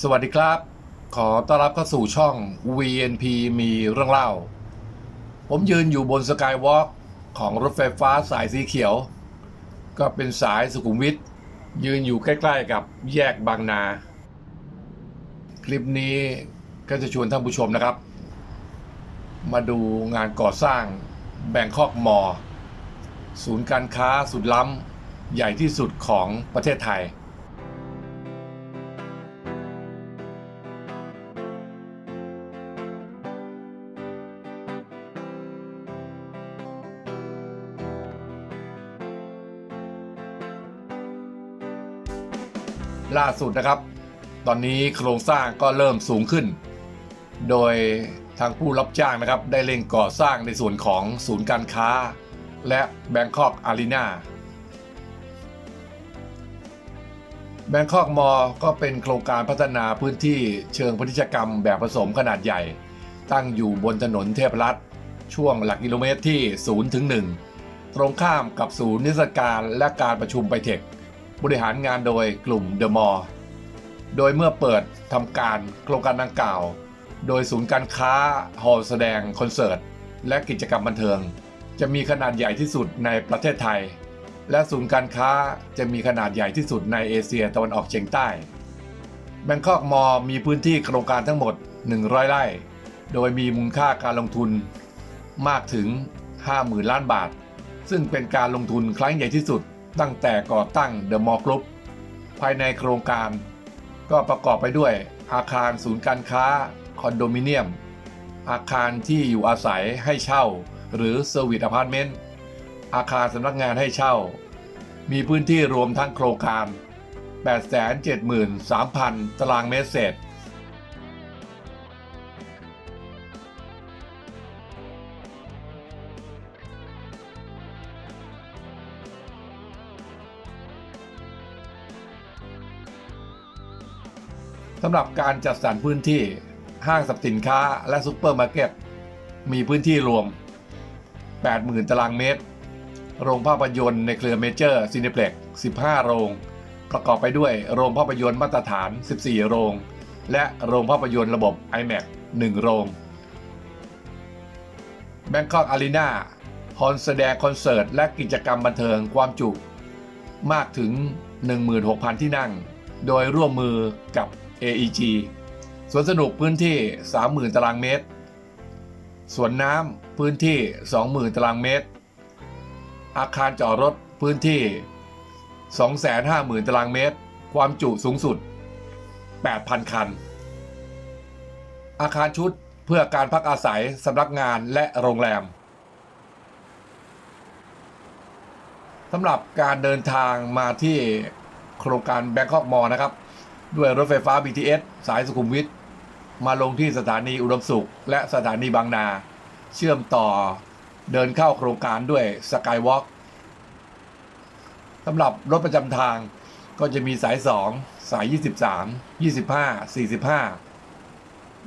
สวัสดีครับ ขอต้อนรับเข้าสู่ช่อง VNP มีเรื่องเล่า ผมยืนอยู่บนสกายวอล์กของรถไฟฟ้าสายสีเขียว ก็เป็นสายสุขุมวิทยืนอยู่ใกล้ๆกับแยกบางนา คลิปนี้ก็จะชวนท่านผู้ชมนะครับ มาดูงานก่อสร้างแบงคอกมอ ศูนย์การค้าสุดล้ำใหญ่ที่สุดของประเทศไทย ล่าสุดนะครับ ตอนนี้โครงสร้างก็เริ่มสูงขึ้น โดยทางผู้รับจ้างนะครับ ได้เร่งก่อสร้างในส่วนของศูนย์การค้า และแบงคอกอารีนาแบงคอกมอ ก็เป็นโครงการพัฒนาพื้นที่เชิงพณิชกรรมแบบผสมขนาดใหญ่ ตั้งอยู่บนถนนเทพรัตน์ช่วงหลักกิโลเมตรที่ 0 ถึง 1 ตรงข้ามกับศูนย์นิทรรศการและการประชุมไปเทค บริหารงานโดยกลุ่มเดอะมอลโดยเมื่อเปิดทำการโครงการดังกล่าว โดยศูนย์การค้าหอแสดงคอนเสิร์ต และกิจกรรมบันเทิง จะมีขนาดใหญ่ที่สุดในประเทศไทย และศูนย์การค้าจะมีขนาดใหญ่ที่สุดในเอเชียตะวันออกเฉียงใต้แบงคอกมอมีพื้นที่โครงการทั้งหมด 100 ไร่ โดยมีมูลค่าการลงทุนมากถึง 50,000 ล้านบาท ซึ่งเป็นการลงทุนครั้งใหญ่ที่สุด ตั้งแต่ก่อตั้งเดอะมอลล์กรุ๊ปภายในโครงการ ก็ประกอบไปด้วยอาคารศูนย์การค้า คอนโดมิเนียม อาคารที่อยู่อาศัยให้เช่า หรือเซอร์วิสอพาร์ตเมนต์อาคารสำนักงานให้เช่า มีพื้นที่รวมทั้งโครงการ 873,000 ตารางเมตรเศษำหรับการจัดสรรพื้นที่ห้างสรรพสินค้าและซูเปอร์มาร์เก็ตมีพื้นที่รวม 80,000 ตารางเมตร โรงภาพยนตร์ในเครือเมเจอร์ซีนิเพล็ก15 โรง ประกอบไปด้วยโรงภาพยนตร์มาตรฐาน 14 โรง และโรงภาพยนตร์ระบบ IMAX 1โรง Bangkok Arena ฮอลแสดงคอนเสิร์ตและกิจกรรมบันเทิงความจุ มากถึง 16,000 ที่นั่ง โดยร่วมมือกับ AEG สวนสนุกพื้นที่ 30,000 ตารางเมตร สวนน้ำพื้นที่ 20,000 ตารางเมตร อาคารจอดรถพื้นที่ 250,000 ตารางเมตร ความจุสูงสุด 8,000 คัน อาคารชุดเพื่อการพักอาศัยสำนักงานและโรงแรมสำหรับการเดินทางมาที่โครงการแบงคอกมอนะครับ ด้วยรถไฟฟ้า BTS สายสุขุมวิทมาลงที่สถานีอุดมสุข และสถานีบางนา เชื่อมต่อเดินเข้าโครงการด้วยสกายวอล์กสำหรับรถประจำทางก็จะมีสาย 2 สาย 23 25 45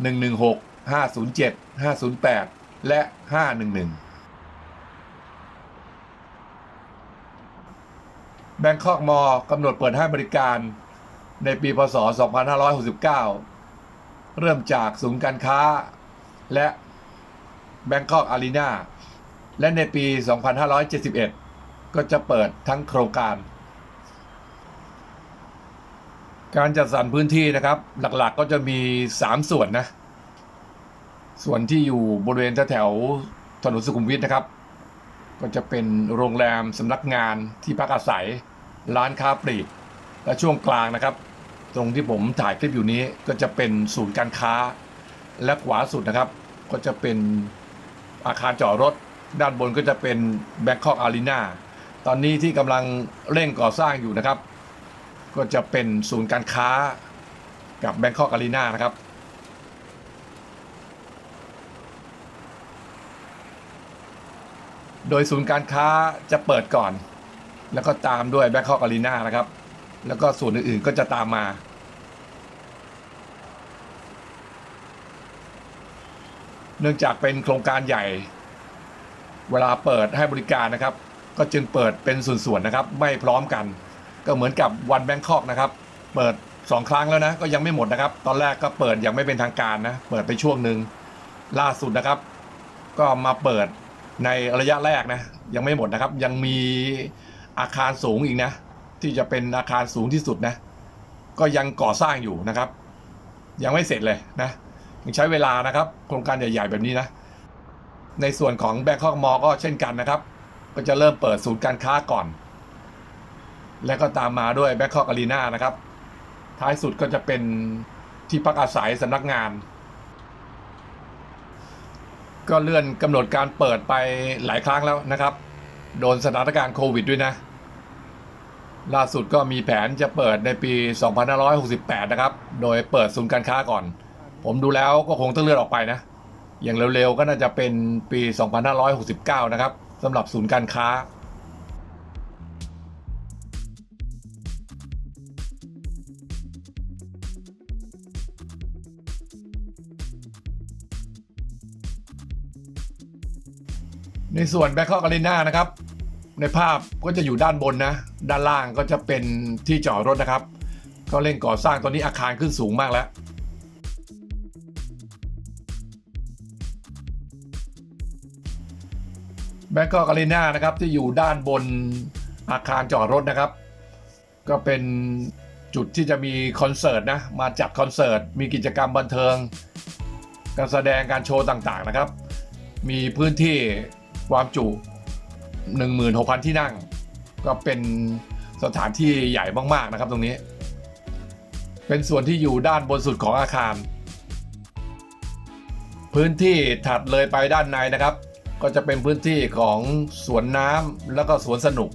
116 507 508 และ 511แบงคอกมอกำหนดเปิดให้บริการ ในปีพศ 2569 เริ่มจากศูนย์การค้า และแบงคอกอารีนาและในปี 2571 ก็จะเปิดทั้งโครงการ การจัดสรรพื้นที่นะครับ หลักๆก็จะมี 3 ส่วนนะ ส่วนที่อยู่บริเวณแถวถนนสุขุมวิทนะครับ ก็จะเป็นโรงแรมสำนักงานที่พักอาศัย ร้านค้าปลีกและช่วงกลางนะครับ ตรงที่ผมถ่ายคลิปอยู่นี้ก็จะเป็นศูนย์การค้า และขวาสุดนะครับ ก็จะเป็นอาคารจอดรถ ด้านบนก็จะเป็น Bangkok Arena ตอนนี้ที่กำลังเร่งก่อสร้างอยู่นะครับ ก็จะเป็นศูนย์การค้ากับ Bangkok Arena นะครับโดยศูนย์การค้าจะเปิดก่อน แล้วก็ตามด้วย Bangkok Arena นะครับ แล้วก็ส่วนอื่นๆก็จะตามมา เนื่องจากเป็นโครงการใหญ่ เวลาเปิดให้บริการนะครับ ก็จึงเปิดเป็นส่วนๆนะครับ ไม่พร้อมกัน ก็เหมือนกับวันแบงคอกนะครับ เปิดสองครั้งแล้วนะก็ยังไม่หมดนะครับ ตอนแรกก็เปิดยังไม่เป็นทางการนะ เปิดไปช่วงหนึ่งล่าสุดนะครับ ก็มาเปิดในระยะแรกนะ ยังไม่หมดนะครับ ยังมีอาคารสูงอีกนะ ที่จะเป็นอาคารสูงที่สุดนะ ก็ยังก่อสร้างอยู่นะครับ ยังไม่เสร็จเลยนะยังใช้เวลานะครับ โครงการใหญ่ ๆ แบบนี้นะ ในส่วนของแบงคอกมอก็เช่นกันนะครับ ก็จะเริ่มเปิดศูนย์การค้าก่อน และก็ตามมาด้วยแบงคอกอารีนานะครับ ท้ายสุดก็จะเป็นที่พักอาศัยสำนักงาน ก็เลื่อนกำหนดการเปิดไปหลายครั้งแล้วนะครับ โดนสถานการณ์โควิดด้วยนะ ล่าสุดก็มีแผนจะเปิดในปี 2568 นะครับ โดยเปิดศูนย์การค้าก่อน ผมดูแล้วก็คงต้องเลื่อนออกไปนะ อย่างเร็วๆ ก็น่าจะเป็นปี 2569 นะครับสำหรับศูนย์การค้า ในส่วนแบ n ค o กอารีนานะครับ ในภาพก็จะอยู่ด้านบนนะ ด้านล่างก็จะเป็นที่จอดรถนะครับ ก็เร่งก่อสร้างตอนนี้อาคารขึ้นสูงมากแล้วแบ n ค o กอารีนานะครับที่อยู่ด้านบนอาคารจอดรถนะครับ ก็เป็นจุดที่จะมีคอนเสิร์ตนะ มาจัดคอนเสิร์ต มีกิจกรรมบันเทิง การแสดงการโชว์ต่างๆนะครับ มีพื้นที่ความจุ 16,000 ที่นั่ง ก็เป็นสถานที่ใหญ่มาก ๆ นะครับตรงนี้ เป็นส่วนที่อยู่ด้านบนสุดของอาคาร พื้นที่ถัดเลยไปด้านในนะครับ ก็จะเป็นพื้นที่ของสวนน้ำแล้วก็สวนสนุก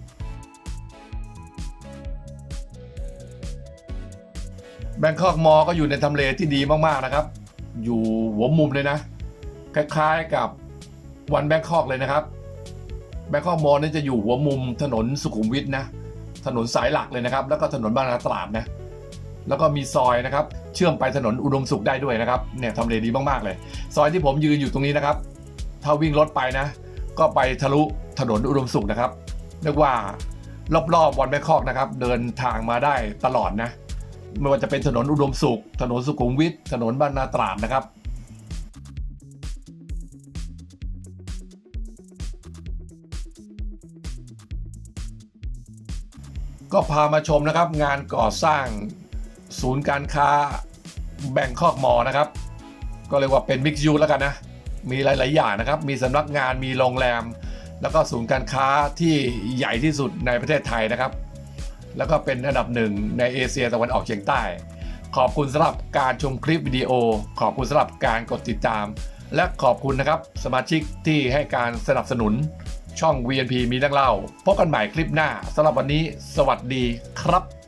แบงคอกมอก็อยู่ในทำเลที่ดีมาก ๆ นะครับ อยู่หัวมุมเลยนะ คล้าย ๆ กับวันแบงคอกเลยนะครับ แบงคอกมอลนี่จะอยู่หัวมุมถนนสุขุมวิทนะ ถนนสายหลักเลยนะครับ แล้วก็ถนนบางนาตราดนะ แล้วก็มีซอยนะครับ เชื่อมไปถนนอุดมสุขได้ด้วยนะครับ เนี่ยทำเลดีมากๆเลย ซอยที่ผมยืนอยู่ตรงนี้นะครับ ถ้าวิ่งรถไปนะ ก็ไปทะลุถนนอุดมสุขนะครับเรียกว่ารอบๆวันแบงคอกนะครับ เดินทางมาได้ตลอดนะ ไม่ว่าจะเป็นถนนอุดมสุข ถนนสุขุมวิท ถนนบางนาตราดนะครับ ก็พามาชมนะครับ งานก่อสร้างศูนย์การค้าแบงคอกมอนะครับ ก็เรียกว่าเป็นมิกซ์ยูแล้วกันนะ มีหลาย ๆ อย่างนะครับ มีสำนักงานมีโรงแรม แล้วก็ศูนย์การค้าที่ใหญ่ที่สุดในประเทศไทยนะครับ แล้วก็เป็นอันดับหนึ่งในเอเชียตะวันออกเฉียงใต้ ขอบคุณสำหรับการชมคลิปวิดีโอ ขอบคุณสำหรับการกดติดตาม และขอบคุณนะครับสมาชิกที่ให้การสนับสนุน ช่อง VNP มีเรื่องเล่าพบกันใหม่คลิปหน้าสำหรับวันนี้ สวัสดีครับ